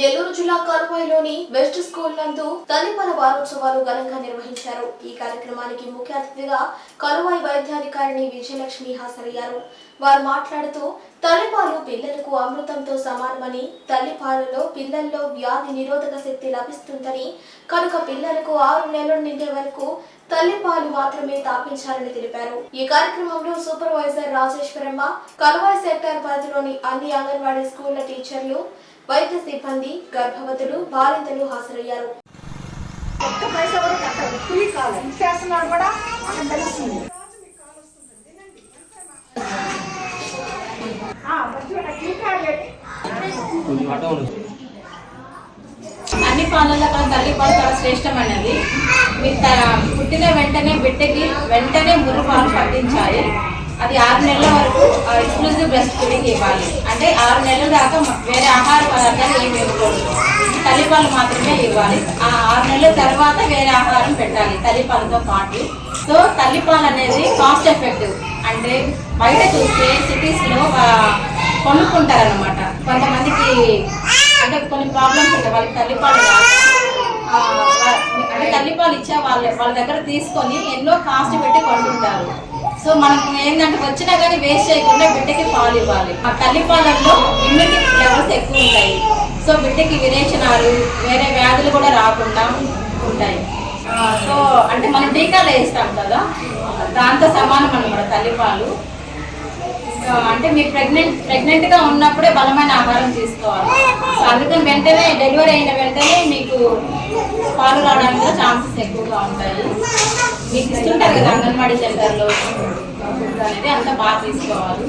నెల్లూరు జిల్లా కరువాయిలోని west school నందు తల్లిపల వారోత్సవాలు ఘనంగా నిర్వహించారు. ఈ కార్యక్రమానికి ముఖ్య అతిథిగా కరువాయి వైద్యాధికారిణి విజయలక్ష్మి హాజరయ్యారు. వారు మాట్లాడుతూ తల్లిపాలు పిల్లలకు అమృతంతో సమానమని తల్లిపాలలో పిల్లల్లో వ్యాధి నిరోధక శక్తి లభిస్తుందని కనుక పిల్లలకు ఆరు నెలలు నిండే వరకు తల్లిపాలు మాత్రమే తాపించాలని తెలిపారు. ఈ కార్యక్రమంలో సూపర్వైజర్ రాజేశ్వరమ్మ కలువాయి సెక్టార్ పరిధిలోని అన్ని అంగన్వాడీ స్కూళ్ళ టీచర్లు వైద్య సిబ్బంది గర్భవతులు బాలింతలు హాజరయ్యారు. ఒక్క పైసా కూడా కట్టదు. ఫ్రీ కాల్ చేస్తున్నాడు కూడా అక్కడ తెలుస్తుంది. ఆ, తల్లి ఫ్రీ అన్ని తల్లి పాలు చాలా శ్రేష్టమైనది. మీరు త- పుట్టిన వెంటనే బిడ్డకి వెంటనే ముర్రు పాలు పట్టించాలి అది ఆరు నెలల వరకు ఎక్స్క్లూజివ్ బ్రెస్ట్ ఫీడింగ్ ఇవ్వాలి. అంటే ఆరు నెలల దాకా వేరే ఆహార పదార్థాలు ఏమి ఇవ్వకూడదు. తల్లిపాలు మాత్రమే ఇవ్వాలి. ఆ ఆరు నెలల తర్వాత వేరే ఆహారం పెట్టాలి తల్లిపాలతో పాటు. సో తల్లిపాలు అనేది కాస్ట్ ఎఫెక్టివ్ అంటే బయట చూస్తే సిటీస్లో కొనుక్కుంటారనమాట కొంతమందికి అంటే కొన్ని ప్రాబ్లమ్స్ ఉంటాయి. వాళ్ళకి తల్లిపాలు అంటే తల్లిపాలు ఇచ్చే వాళ్ళ. వాళ్ళ దగ్గర తీసుకొని ఎన్నో కాస్ట్ పెట్టి కొంటుంటారు. సో మనకు ఏంటంటే వచ్చినా కానీ వేస్ట్ చేయకుండా బిడ్డకి పాలు ఇవ్వాలి. ఆ తల్లిపాలల్లో ఇమ్యూనిటీ లెవెల్స్ ఎక్కువ ఉంటాయి. సో బిడ్డకి విరేచనాలు వేరే వ్యాధులు కూడా రాకుండా ఉంటాయి. సో అంటే మనం టీకాలు వేస్తాం కదా. దాంతో సమానం అనమాట తల్లిపాలు అంటే మీరు ప్రెగ్నెంట్ ప్రెగ్నెంట్గా ఉన్నప్పుడే బలమైన ఆహారం తీసుకోవాలి. సో అందుకని వెంటనే డెలివరీ అయిన వెంటనే మీకు పాలు రావడానికి ఛాన్సెస్ ఎక్కువగా ఉంటాయి. మీకు ఇస్తుంటారు కదా అంగన్వాడీ సెంటర్లో అనేది అంతా బాగా తీసుకోవాలి.